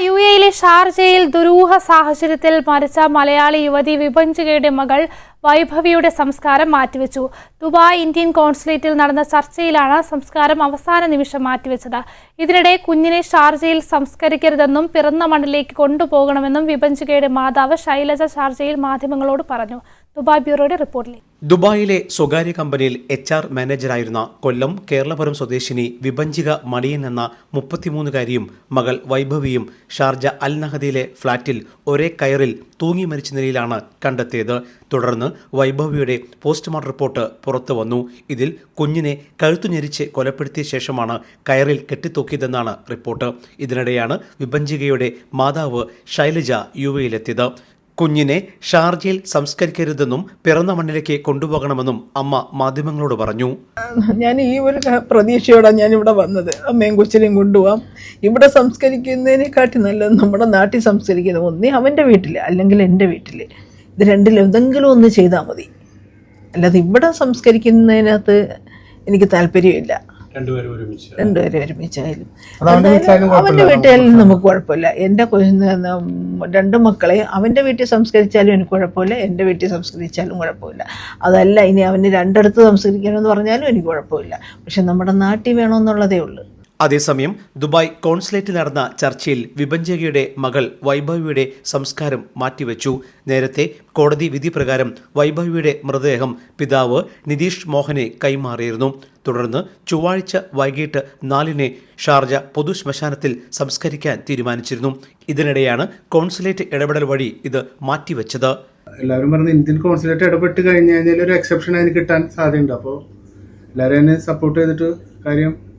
U എയിലെ ഷാർജയിൽ ദുരൂഹ സാഹചര്യത്തിൽ മരിച്ച മലയാളി യുവതി വിഭഞ്ചികയുടെ മകൾ വൈഭവിയുടെ സംസ്കാരം മാറ്റിവെച്ചു. ദുബായ് ഇന്ത്യൻ കോൺസുലേറ്റിൽ നടന്ന ചർച്ചയിലാണ് സംസ്കാരം അവസാന നിമിഷം മാറ്റിവെച്ചത്. ഇതിനിടെ കുഞ്ഞിനെ ഷാർജയിൽ സംസ്കരിക്കരുതെന്നും പിറന്ന മണ്ണിലേക്ക് കൊണ്ടുപോകണമെന്നും വിഭഞ്ചികയുടെ മാതാവ് ശൈലജ ഷാർജയിൽ മാധ്യമങ്ങളോട് പറഞ്ഞു. ദുബായ് ബ്യൂറോയുടെ റിപ്പോർട്ടിലേക്ക്. ദുബായിലെ സ്വകാര്യ കമ്പനിയിൽ എച്ച് ആർ മാനേജറായിരുന്ന കൊല്ലം കേരളപുരം സ്വദേശിനി വിഭഞ്ചിക മണിയൻ എന്ന മുപ്പത്തിമൂന്നുകാരിയും മകൾ വൈഭവിയും ഷാർജ അൽ നഹദിയിലെ ഫ്ളാറ്റിൽ ഒരേ കയറിൽ തൂങ്ങി മരിച്ച നിലയിലാണ് കണ്ടെത്തിയത്. തുടർന്ന് വൈഭവിയുടെ പോസ്റ്റ്മോർട്ടം റിപ്പോർട്ട് പുറത്തു വന്നു. ഇതിൽ കുഞ്ഞിനെ കഴുത്തു ഞെരിച്ച് കൊലപ്പെടുത്തിയ ശേഷമാണ് കയറിൽ കെട്ടിത്തൂക്കിയതെന്നാണ് റിപ്പോർട്ട്. ഇതിനിടെയാണ് വിഭഞ്ചികയുടെ മാതാവ് ശൈലജ യു എയിലെത്തിയത് കുഞ്ഞിനെ ഷാർജയിൽ സംസ്കരിക്കരുതെന്നും പിറന്ന മണ്ണിലേക്ക് കൊണ്ടുപോകണമെന്നും അമ്മ മാധ്യമങ്ങളോട് പറഞ്ഞു. ഞാൻ ഈ ഒരു പ്രതീക്ഷയോടാണ് ഞാൻ ഇവിടെ വന്നത്. അമ്മയും കൊച്ചിനെയും കൊണ്ടുപോകാം. ഇവിടെ സംസ്കരിക്കുന്നതിനെക്കാട്ടി നല്ലത് നമ്മുടെ നാട്ടിൽ സംസ്കരിക്കുന്ന ഒന്നേ അവന്റെ വീട്ടിൽ അല്ലെങ്കിൽ എന്റെ വീട്ടിൽ ഇത് രണ്ടിൽ എന്തെങ്കിലും ഒന്ന് ചെയ്താൽ മതി. അല്ലാതെ ഇവിടെ സംസ്കരിക്കുന്നതിനകത്ത് എനിക്ക് താല്പര്യമില്ല. രണ്ടുപേരും ഒരുമിച്ച്. രണ്ടുപേരും ഒരുമിച്ചായാലും. അവന്റെ വീട്ടിലും നമുക്ക് കുഴപ്പമില്ല. എന്റെ രണ്ട് മക്കളെ അവന്റെ വീട്ടിൽ സംസ്കരിച്ചാലും എനിക്ക് കുഴപ്പമില്ല. എന്റെ വീട്ടിൽ സംസ്കരിച്ചാലും കുഴപ്പമില്ല. അതല്ല ഇനി അവന് രണ്ടിടത്ത് സംസ്കരിക്കണമെന്ന് പറഞ്ഞാലും എനിക്ക് കുഴപ്പമില്ല. പക്ഷെ നമ്മുടെ നാട്ടിൽ വേണമെന്നുള്ളതേ ഉള്ളൂ. അതേസമയം ദുബായ് കോൺസുലേറ്റ് നടന്ന ചർച്ചയിൽ വിഭഞ്ചകയുടെ മകൾ വൈഭവിയുടെ സംസ്കാരം മാറ്റിവെച്ചു. നേരത്തെ കോടതി വിധി പ്രകാരം വൈഭവിയുടെ മൃതദേഹം പിതാവ് നിതീഷ് മോഹനെ കൈമാറിയിരുന്നു. തുടർന്ന് ചൊവ്വാഴ്ച വൈകിട്ട് നാലിന് ഷാർജ പൊതു ശ്മശാനത്തിൽ സംസ്കരിക്കാൻ തീരുമാനിച്ചിരുന്നു. ഇതിനിടെയാണ് കോൺസുലേറ്റ് ഇടപെടൽ വഴി ഇത് മാറ്റിവെച്ചത്. എല്ലാവരും പറഞ്ഞു ഇന്ത്യൻ കോൺസുലേറ്റ് ഇടപെട്ട് കഴിഞ്ഞു കഴിഞ്ഞാൽ ഒരു എക്സെപ്ഷൻ അതിന് കിട്ടാൻ സാധ്യതയുണ്ട്. അപ്പോൾ എല്ലാവരും സപ്പോർട്ട് ചെയ്തിട്ട് കാര്യം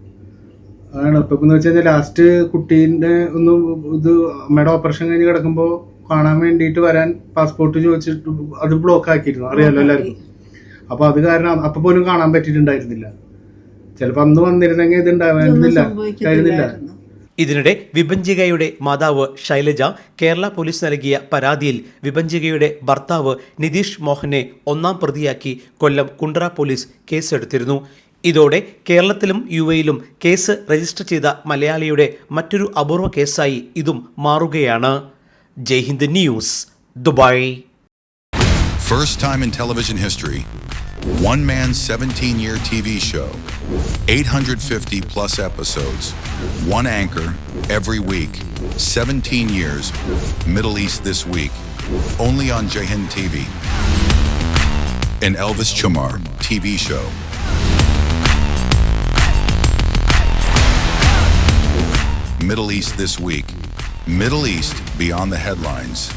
ആണ് ഇപ്പൊ എന്ന് വെച്ച് കഴിഞ്ഞാൽ ലാസ്റ്റ് കുട്ടീന്റെ ഒന്ന് ഇത് അമ്മയുടെ ഓപ്പറേഷൻ കഴിഞ്ഞ് കിടക്കുമ്പോൾ കാണാൻ വേണ്ടിയിട്ട് വരാൻ പാസ്പോർട്ട് ചോദിച്ചിട്ട് അത് ബ്ലോക്ക് ആക്കിയിരുന്നു. അറിയാലോ എല്ലാവർക്കും. അപ്പൊ അത് കാരണം അപ്പൊ പോലും കാണാൻ പറ്റിയിട്ടുണ്ടായിരുന്നില്ല. ചിലപ്പോ അന്ന് വന്നിരുന്നെങ്കിൽ ഇത് ഉണ്ടാവാനില്ല ആയിരുന്നില്ല ഇതിനിടെ വിഭഞ്ചികയുടെ മാതാവ് ശൈലജ കേരള പോലീസ് നൽകിയ പരാതിയിൽ വിഭഞ്ചികയുടെ ഭർത്താവ് നിതീഷ് മോഹനെ ഒന്നാം പ്രതിയാക്കി കൊല്ലം കുണ്ട്ര പോലീസ് കേസെടുത്തിരുന്നു. ഇതോടെ കേരളത്തിലും യു എയിലും കേസ് രജിസ്റ്റർ ചെയ്ത മലയാളിയുടെ മറ്റൊരു അപൂർവ കേസായി ഇതും മാറുകയാണ് Jaihind news Dubai First time in television history, one man 17 year TV show, 850 plus episodes, one anchor every week, 17 years, Middle East this week, only on Jahin TV. An Elvis Chamar TV show. Middle East this week. Middle East beyond the headlines.